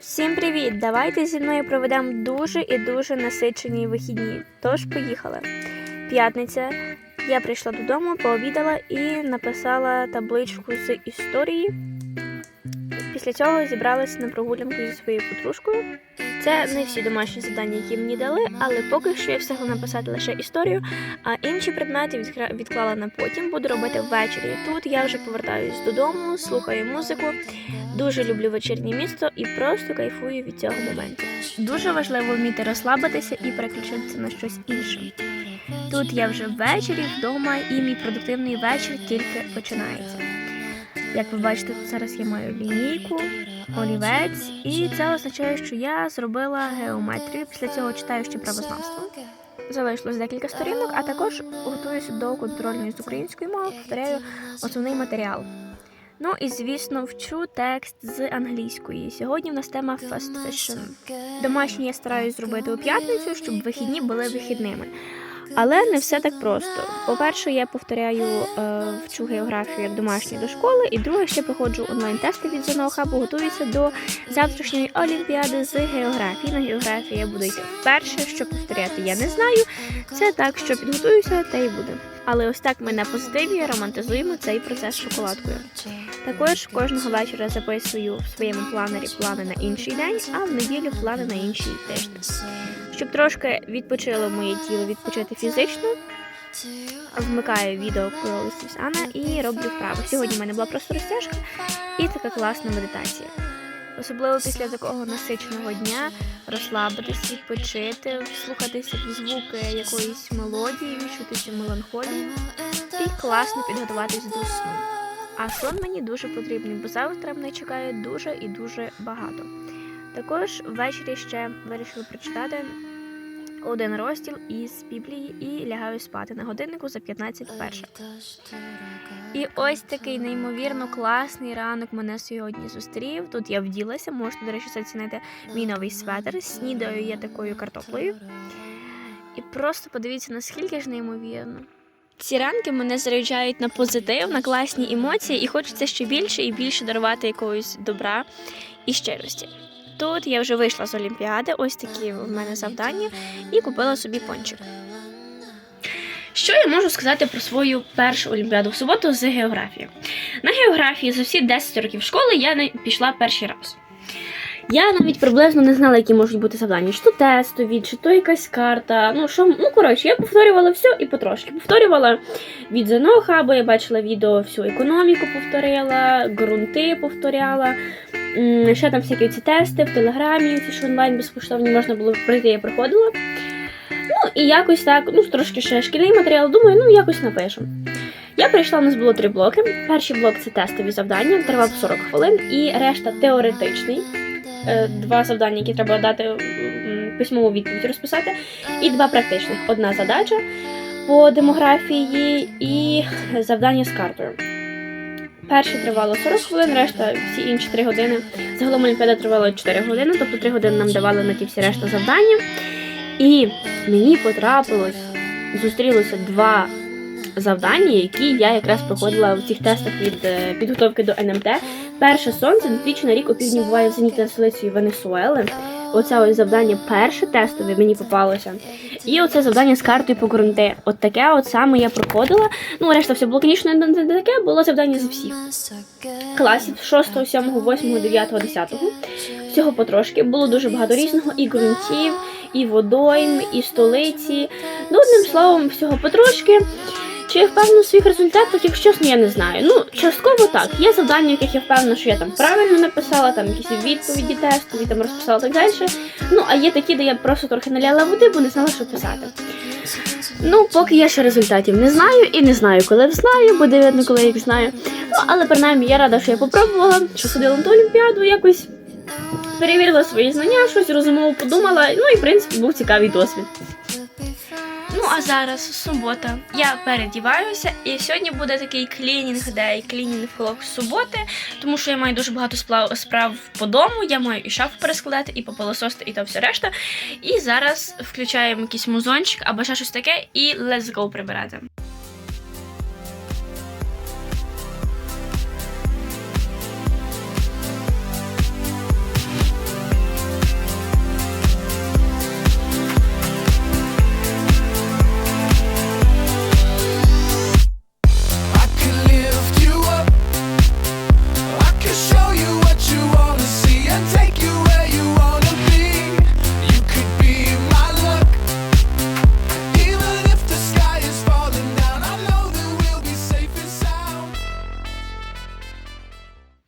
Всім привіт! Давайте зі мною проведемо дуже і дуже насичені вихідні. Тож поїхали. П'ятниця. Я прийшла додому, пообідала і написала табличку з історії. Після цього зібралася на прогулянку зі своєю подружкою. Це не всі домашні завдання, які мені дали, але поки що я встигла написати лише історію, а інші предмети відклала на потім, буду робити ввечері. Тут я вже повертаюсь додому, слухаю музику. Дуже люблю вечірнє місто і просто кайфую від цього моменту. Дуже важливо вміти розслабитися і переключитися на щось інше. Тут я вже ввечері вдома, і мій продуктивний вечір тільки починається. Як ви бачите, зараз я маю лінійку, олівець, і це означає, що я зробила геометрію. Після цього читаю ще правознавство. Залишилось декілька сторінок, а також готуюся до контрольної з української мови, повторяю основний матеріал. Ну і звісно, вчу текст з англійської. Сьогодні в нас тема fast fashion. Домашні я стараюсь зробити у п'ятницю, щоб вихідні були вихідними. Але не все так просто. По-перше, я повторяю е, вчу географію як домашню до школи, і друге, ще проходжу онлайн-тести від ЗНО Хабу, готуюся до завтрашньої олімпіади з географії. На географії я буду йти вперше, що повторяти я не знаю. Це так, що підготуюся, та й буде. Але ось так ми на позитиві романтизуємо цей процес шоколадкою. Також кожного вечора записую в своєму планері плани на інший день, а в неділю плани на інший тиждень. Щоб трошки відпочило моє тіло відпочити фізично, вмикаю відео коли Анна і роблю вправи. Сьогодні в мене була просто розтяжка і така класна медитація. Особливо після такого насиченого дня розслабитись, відпочити, вслухатися в звуки якоїсь мелодії, відчути цю меланхолію і класно підготуватись до сну. А сон мені дуже потрібний, бо завтра мене чекає дуже і дуже багато. Також ввечері ще вирішила прочитати один розділ із Біблії і лягаю спати на годиннику за 15 перша. І ось такий неймовірно класний ранок мене сьогодні зустрів. Тут я вділася, можете, до речі, зацінити мій новий светр. Снідаю я такою картоплею. І просто подивіться, наскільки ж неймовірно. Ці ранки мене заряджають на позитив, на класні емоції, і хочеться ще більше і більше дарувати якогось добра і щирості. Тут я вже вийшла з Олімпіади, ось такі в мене завдання, і купила собі пончик. Що я можу сказати про свою першу олімпіаду в суботу з географії? На географії за всі 10 років школи я не пішла перший раз. Я навіть приблизно не знала, які можуть бути завдання, чи то тестові, чи то якась карта. Ну що, ну коротше, я повторювала все і потрошки. Повторювала від ЗНО Хабу, я бачила відео, всю економіку повторила, ґрунти повторяла. Ще там всякі ці тести в телеграмі, ці що онлайн безкоштовні можна було пройти, я проходила. Ну і якось так, ну трошки ще шкільний матеріал, думаю, ну якось напишемо. Я прийшла, у нас було три блоки. Перший блок це тестові завдання, тривав 40 хвилин, і решта теоретичний. Е, Два завдання, які треба дати письмову відповідь розписати, і два практичних. Одна задача по демографії і завдання з картою. Перше тривало 40 хвилин, решта всі інші 3 години. Загалом олімпіада тривала 4 години, тобто 3 години нам давали на ті всі решта завдання. І мені потрапилось, зустрілося два завдання, які я якраз проходила в цих тестах від е, підготовки до НМТ. Перше сонце двічі на рік у півдні буває в зеніті над столицею Венесуели. Оце ось завдання перше тестове мені попалося. І оце завдання з картою по ґрунти. От таке от саме я проходила. Ну, решта все було, звісно, не таке, було завдання з всіх класів 6, 7, 8, 9, 10. Всього потрошки. Було дуже багато різного і ґрунтів, і водойм, і столиці. Ну, одним словом, всього потрошки. Чи я впевнена в своїх результатах, якщо чесно, я не знаю. Ну, частково так. Є завдання, яких я впевнена, що я там правильно написала, там якісь відповіді тестові, там розписала так далі. Ну, а є такі, де я просто трохи наляла води, бо не знала, що писати. Ну, поки я ще результатів не знаю і не знаю, коли взнаю, буде видно, коли їх знаю. Ну, але принаймні я рада, що я попробувала, що ходила на олімпіаду якось. Перевірила свої знання, щось розумово подумала. Ну і в принципі був цікавий досвід. Ну а зараз субота. Я передіваюся, і сьогодні буде такий клінінг дей, клінінг влог суботи, тому що я маю дуже багато сплав- справ по дому. Я маю і шафу перескладати, і попилосости, і то все решта. І зараз включаємо якийсь музончик або ще щось таке, і let's go прибирати.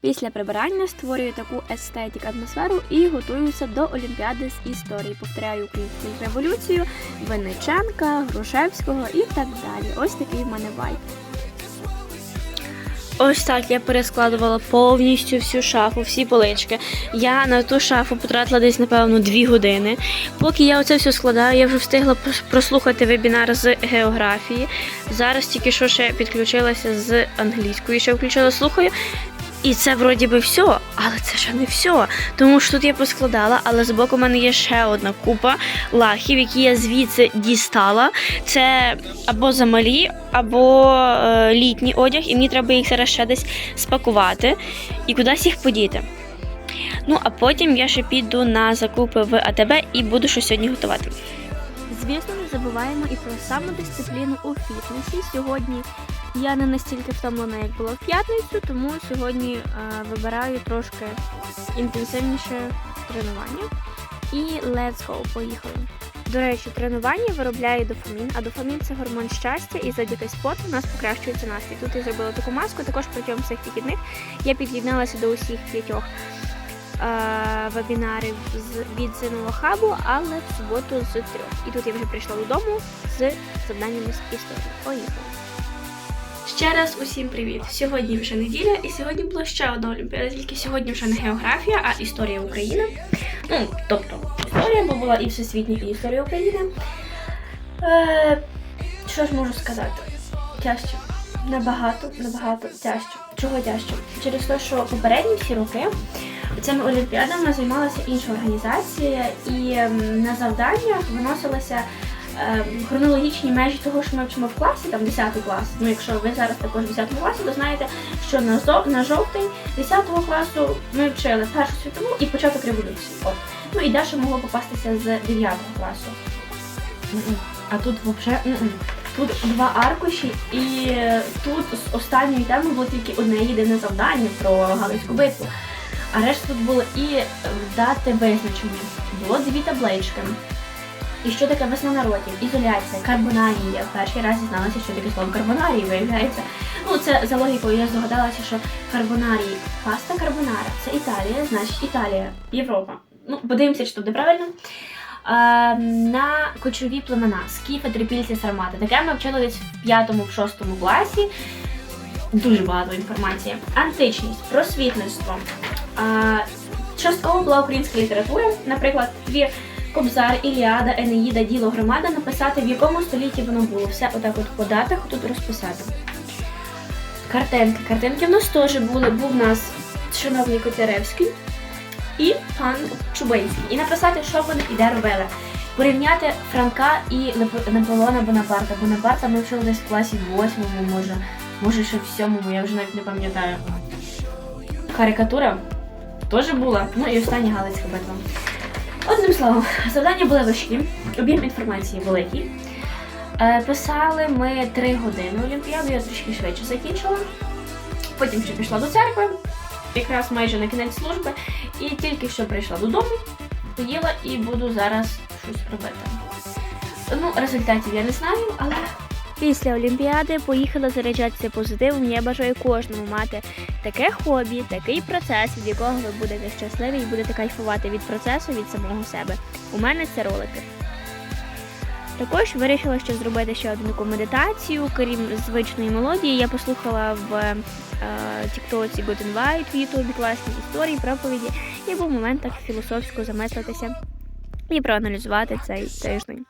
Після прибирання створюю таку естетик атмосферу і готуюся до Олімпіади з історії. Повторяю українську революцію, Винниченка, Грушевського і так далі. Ось такий в мене вайб. Ось так я перескладувала повністю всю шафу, всі полички. Я на ту шафу потратила десь, напевно, дві години. Поки я оце все складаю, я вже встигла прослухати вебінар з географії. Зараз тільки що ще підключилася з англійської, ще включила, слухаю. І це вроді би все, але це ще не все. Тому що тут я поскладала, але з боку в мене є ще одна купа лахів, які я звідси дістала. Це або замалі, або е, літній одяг, і мені треба їх зараз ще десь спакувати і кудись їх подіти. Ну, а потім я ще піду на закупи в АТБ і буду щось сьогодні готувати. Звісно, не забуваємо і про самодисципліну у фітнесі. Сьогодні я не настільки втомлена, як було в п'ятницю, тому сьогодні е, вибираю трошки інтенсивніше тренування. І let's go, поїхали. До речі, тренування виробляє дофамін, а дофамін це гормон щастя, і завдяки спорту у нас покращується настрій. Тут я зробила таку маску, також протягом цих вихідних я під'єдналася до усіх п'ятьох вебінарів з від Зинова хабу, але в суботу з трьох. І тут я вже прийшла додому з завданнями з історії. Поїхали. Ще раз усім привіт! Сьогодні вже неділя, і сьогодні була ще одна олімпіада, тільки сьогодні вже не географія, а історія України. Ну, тобто, історія, бо була і всесвітня, і історія України. Е, що ж можу сказати? Тяжче. Набагато, набагато тяжче. Чого тяжче? Через те, що попередні всі роки цими олімпіадами займалася інша організація, і ем, на завданнях виносилися е, хронологічні межі того, що ми вчимо в класі, там 10 клас. Ну, якщо ви зараз також в 10 класі, то знаєте, що на, зо- на жовтень 10 класу ми вчили Першу світову і початок революції. От. Ну і Даша могло попастися з 9 класу. А тут взагалі. Тут два аркуші, і е, тут з останньої теми було тільки одне єдине завдання про Галицьку битву. А решта тут було і дати визначення. Було дві таблички. І що таке весна народів? Ізоляція, карбонарія. Перший раз дізналася, що таке слово карбонарії виявляється. Ну, це за логікою я здогадалася, що карбонарії, паста карбонара це Італія, значить Італія, Європа. Ну, подивимося, чи тут буде правильно. Е, на кочові племена, скіфи, трипільці, сармати. Таке ми вчили десь в п'ятому, в шостому класі. Дуже багато інформації. Античність, просвітництво. Частково була українська література, наприклад, твір Кобзар, Іліада, Енеїда, Діло громада написати, в якому столітті воно було. Все отак от по датах тут розписати. Картинки. Картинки в нас теж були. Був у нас шановний Котляревський і пан Чубинський. І написати, що вони і де робили. Порівняти Франка і Наполеона Бонапарта. Бонапарта ми вчили десь в класі восьмому, може, може ще в сьомому, я вже навіть не пам'ятаю. Карикатура теж була. Ну і остання Галицька битва. Одним словом, завдання були важкі, об'єм інформації великий. Е, Писали ми три години Олімпіаду, я трішки швидше закінчила. Потім ще пішла до церкви, якраз майже на кінець служби, і тільки що прийшла додому, поїла і буду зараз щось робити. Ну, результатів я не знаю, але. Після Олімпіади поїхала заряджатися позитивом. Я бажаю кожному мати таке хобі, такий процес, від якого ви будете щасливі і будете кайфувати від процесу, від самого себе. У мене це ролики. Також вирішила ще зробити ще одну таку медитацію, крім звичної мелодії. Я послухала в е, Тіктоці Good White, в Ютубі класні історії, проповіді, і був момент так філософсько замислитися і проаналізувати цей тиждень.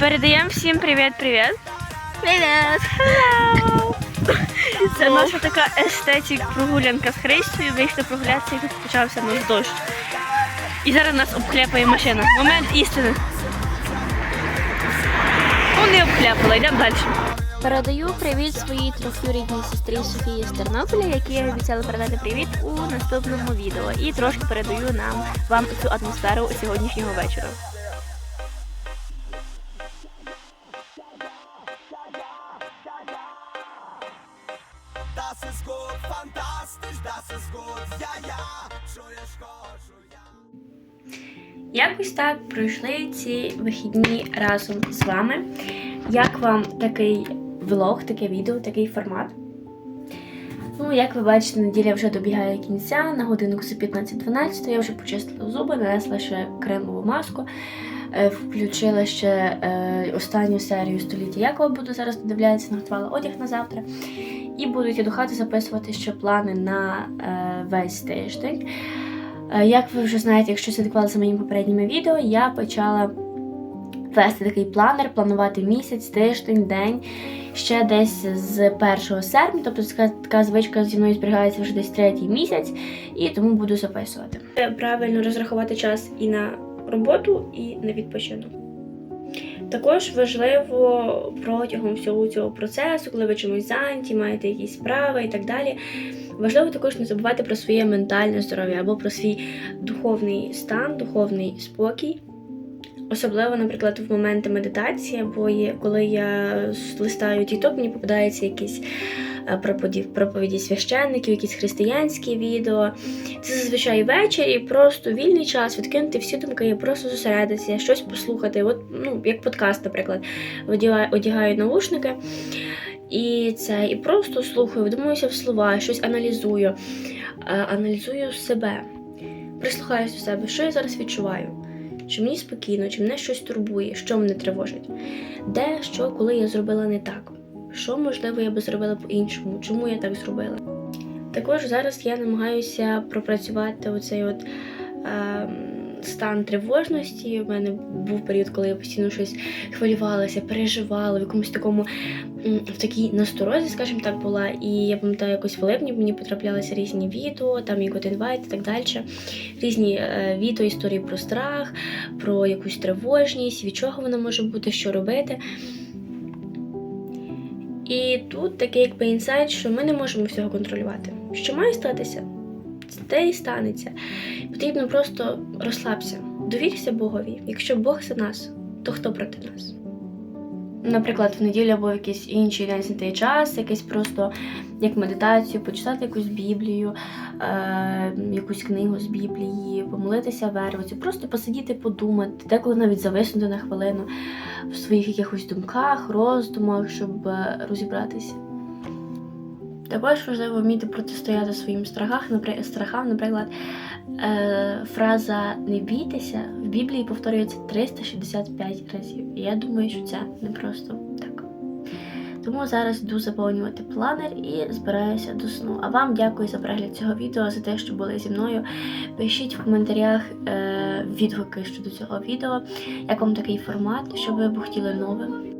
Передаємо всім привіт-привіт. Привіт! Hello! Це наша така естетик прогулянка з Христю. Вийшли прогулятися і тут почався наш дощ. І зараз нас обхляпає машина. Момент істини. Ну, не обхляпала, йдемо далі. Передаю привіт своїй трьохюрідній сестрі Софії з Тернополя, якій я обіцяла передати привіт у наступному відео. І трошки передаю нам вам цю атмосферу сьогоднішнього вечора. Так пройшли ці вихідні разом з вами. Як вам такий влог, таке відео, такий формат? Ну, як ви бачите, неділя вже добігає кінця, на годинку це 15-12, я вже почистила зуби, нанесла ще кремову маску, е, включила ще е, останню серію століття Якова буду зараз додивлятися, наготувала одяг на завтра. І буду йти до хати записувати ще плани на е, весь тиждень. Е, Як ви вже знаєте, якщо слідкувалися моїми попередніми відео, я почала вести такий планер, планувати місяць, тиждень, день ще десь з 1 серпня, тобто така, така звичка зі мною зберігається вже десь третій місяць, і тому буду записувати. Правильно розрахувати час і на роботу, і на відпочинок. Також важливо протягом всього цього процесу, коли ви чимось зайняті, маєте якісь справи і так далі. Важливо також не забувати про своє ментальне здоров'я або про свій духовний стан, духовний спокій. Особливо, наприклад, в моменти медитації, або коли я листаю TikTok, мені попадаються якісь е, проповіді, священників, якісь християнські відео. Це зазвичай ввечері, просто вільний час, відкинути всі думки, і просто зосередитися, щось послухати. От, ну, як подкаст, наприклад, одягаю, одягаю наушники. І це і просто слухаю, вдумуюся в слова, щось аналізую, е, аналізую себе, прислухаюся до себе, що я зараз відчуваю, чи мені спокійно, чи мене щось турбує, що мене тривожить, де, що, коли я зробила не так, що можливо я би зробила по-іншому, чому я так зробила. Також зараз я намагаюся пропрацювати оцей от. Е, Стан тривожності. У мене був період, коли я постійно щось хвилювалася, переживала в якомусь такому в такій насторозі, скажімо так, була. І я пам'ятаю, якось в липні мені потраплялися різні відео, там і Invite і так далі. Різні е, відео, історії про страх, про якусь тривожність, від чого вона може бути, що робити. І тут такий якби інсайт, що ми не можемо всього контролювати. Що має статися, те і станеться. Потрібно просто розслабся, довірся Богові. Якщо Бог за нас, то хто проти нас? Наприклад, в неділю або в якийсь інший день знайти час, якийсь просто як медитацію, почитати якусь Біблію, е, якусь книгу з Біблії, помолитися вервицю, просто посидіти, подумати, деколи навіть зависнути на хвилину в своїх якихось думках, роздумах, щоб е, розібратися. Також важливо вміти протистояти своїм страхам. Наприклад, е, фраза не бійтеся в Біблії повторюється 365 разів. І я думаю, що це не просто так. Тому зараз йду заповнювати планер і збираюся до сну. А вам дякую за перегляд цього відео, за те, що були зі мною. Пишіть в коментарях е, відгуки щодо цього відео, як вам такий формат, що ви б хотіли новим.